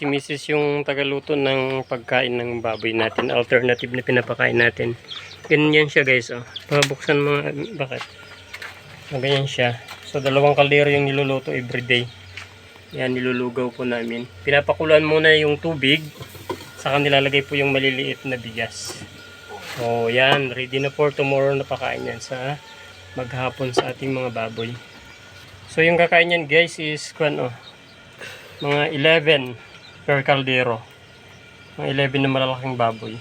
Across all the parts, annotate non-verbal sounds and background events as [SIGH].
Si Mrs. yung tagaluto ng pagkain ng baboy natin. Alternative na pinapakain natin. Ganyan siya guys. Oh. Pabuksan mga... Bakit? Oh, ganyan siya. So dalawang kaldero yung niluluto everyday. Yan nilulugaw po namin. Pinapakulan muna yung tubig. Saka nilalagay po yung maliliit na bigas. So yan. Ready na for tomorrow na pakain yan sa maghapon sa ating mga baboy. So yung kakain yan guys is kwan oh, mga 11 per kaldero. Mga 11 na malalaking baboy.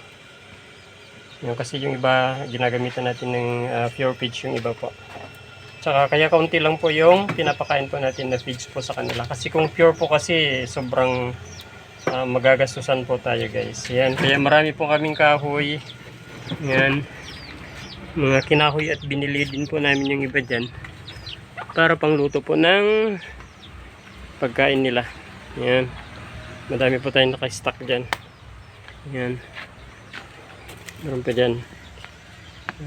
Yung kasi yung iba ginagamitan natin ng ah, pure feeds yung iba po. Tsaka kaya kaunti lang po yung pinapakain po natin na feeds po sa kanila. Kasi kung pure po kasi sobrang ah, magagastusan po tayo guys. Yan. Kaya marami po kaming kahoy. Yan. Mga kinahoy at binili din po namin yung iba dyan. Para pangluto po ng pagkain nila. Yan. Madami po tayong naka-stock dyan. Yan. Meron pa dyan.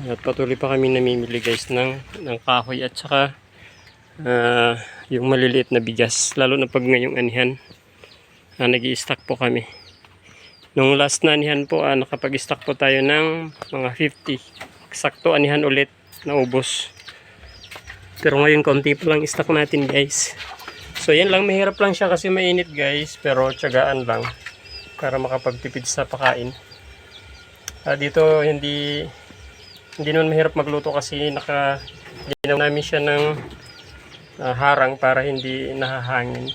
At patuloy pa kami namimili guys ng, ng kahoy at saka ah, yung maliliit na bigas. Lalo na pag ngayong anihan. Uh, nag stock po kami. Nung last na anihan po, ah, nakapag-stock po tayo ng mga 50. Eksakto anihan ulit na ubos. Pero ngayon konti pa lang stock natin guys. So yan lang, mahirap lang siya kasi mainit guys. Pero tiyagaan lang para makapagtipid sa pakain. Ah, dito hindi hindi naman mahirap magluto kasi naka ginawa namin siya ng ah, harang para hindi nahahangin.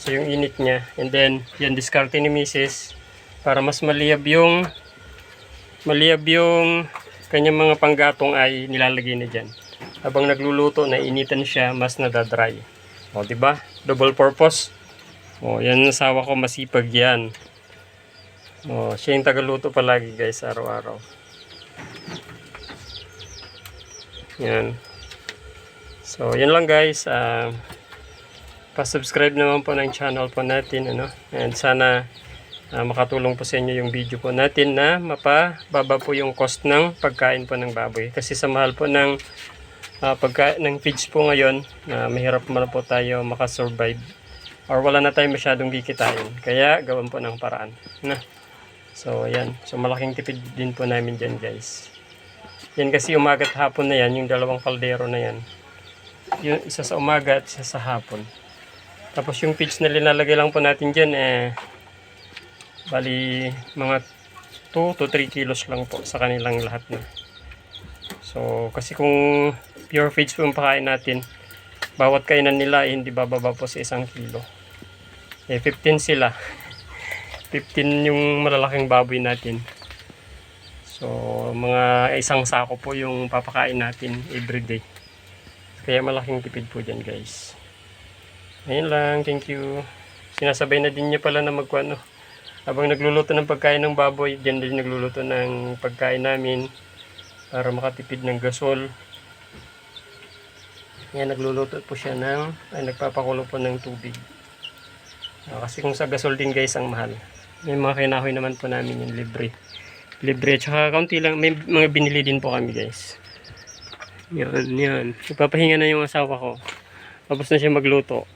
So yung init niya. And then yan diskarte ni Mrs. para mas maliyab yung maliyab yung kanyang mga panggatong ay nilalagay na dyan. Habang nagluluto, nainitan siya, mas nadadry. O, di ba? Double purpose. O, yan ang asawa ko, masipag yan. O, siya yung tagaluto palagi guys, araw-araw. Yan. So, yan lang guys. Ah, pa-subscribe naman po ng channel po natin. Ano? And sana ah, makatulong po sa inyo yung video po natin na mapababa po yung cost ng pagkain po ng baboy. Kasi sa mahal po ng ah, pagka ng feeds po ngayon, na mahirap man po tayo makasurvive or wala na tayo masyadong kikitain. Kaya gawan po ng paraan. Na. So, yan. So, malaking tipid din po namin dyan, guys. Yan kasi umaga at hapon na yan, yung dalawang kaldero na yan. Yung isa sa umaga at isa sa hapon. Tapos yung feeds na linalagay lang po natin dyan, eh, bali, mga 2 to 3 kilos lang po sa kanilang lahat na. So, kasi kung pure feeds po yung pakain natin, bawat kainan nila eh, hindi bababa po sa isang kilo. Eh, 15 sila. [LAUGHS] 15 yung malalaking baboy natin. So, mga isang sako po yung papakain natin everyday. Kaya malaking tipid po dyan guys. Ayun lang, thank you. Sinasabay na din niya pala na magkwano. Habang nagluluto ng pagkain ng baboy, dyan din nagluluto ng pagkain namin para makatipid ng gasol. Yan, nagluluto po siya ng, ay nagpapakulo po ng tubig. Ah, kasi kung sa gasol din guys, ang mahal. May mga kinahoy naman po namin yung libre. Libre, tsaka kaunti lang, may mga binili din po kami guys. Yan, yan. Ipapahinga na yung asawa ko. Tapos na siya magluto.